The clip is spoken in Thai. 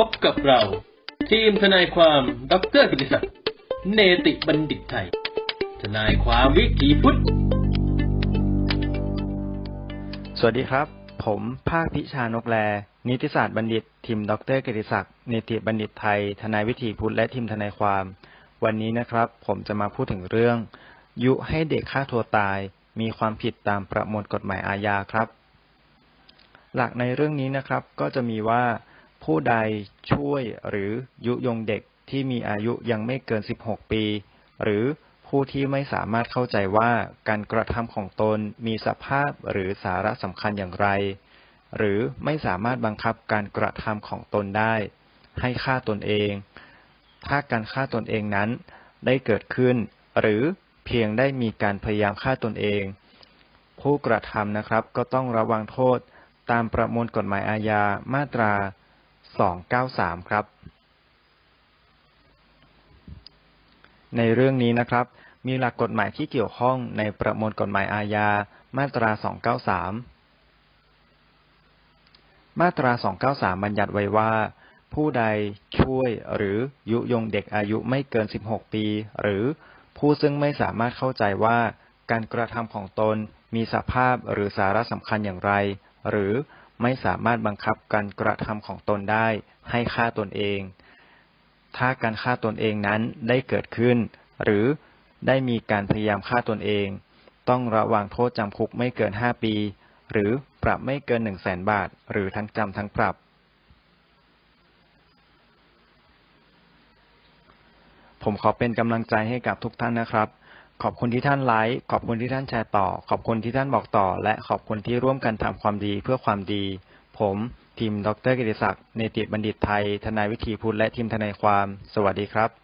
พบกับเรา ทีมทนายความดรกิติศักดิ์เนติบัณฑิตไทย ทนายความวิถีพุทธ สวัสดีครับ ผมภาคพิชานกแล นิติศาสตร์บัณฑิต ทีมดรกิติศักดิ์เนติบัณฑิตไทย ทนายวิถีพุทธและทีมทนายความ วันนี้นะครับ ผมจะมาพูดถึงเรื่อง ยุให้เด็กฆ่าตัวตาย มีความผิดตามประมวลกฎหมายอาญาครับ หลักในเรื่องนี้นะครับก็จะมีว่า ผู้ใดช่วยหรือยุยงเด็กที่มีอายุยังไม่เกิน 16 ปี หรือผู้ที่ไม่สามารถเข้าใจว่าการกระทำของตนมีสภาพหรือสาระสำคัญอย่างไร หรือไม่สามารถบังคับการกระทำของตนได้ ให้ฆ่าตนเอง ถ้าการฆ่าตนเองนั้นได้เกิดขึ้น หรือเพียงได้มีการพยายามฆ่าตนเอง ผู้กระทำนะครับก็ต้องระวังโทษตามประมวลกฎหมายอาญามาตรา 293 ครับ ในเรื่องนี้นะครับ มีหลักกฎหมายที่เกี่ยวข้องในประมวลกฎหมายอาญา มาตรา 293 มาตรา 293 บัญญัติไว้ว่า ผู้ใดช่วยหรือยุยงเด็กอายุไม่เกิน 16 ปี หรือผู้ซึ่งไม่สามารถเข้าใจว่าการกระทำของตนมีสภาพหรือสาระสำคัญอย่างไร หรือ ไม่สามารถบังคับการกระทำของตนได้ ให้ฆ่าตนเอง ถ้าการฆ่าตนเองนั้นได้เกิดขึ้น หรือได้มีการพยายามฆ่าตนเอง ต้องระวังโทษจำคุกไม่เกิน 5 ปี หรือปรับไม่เกิน 1 0 0 0 0แสนบาท หรือทั้งจำทั้งปรับ ผมขอเป็นกำลังใจให้กับทุกท่านนะครับ ขอบคุณที่ท่านไลค์ขอบคุณที่ท่านแชร์ต่อ ขอบคุณที่ท่านบอกต่อ และขอบคุณที่ร่วมกันทำความดีเพื่อความดี ผมทีมดรกิติศักดิ์เนติบัณฑิตไทย ทนายวิธีพุทธและทีมทนายความ สวัสดีครับ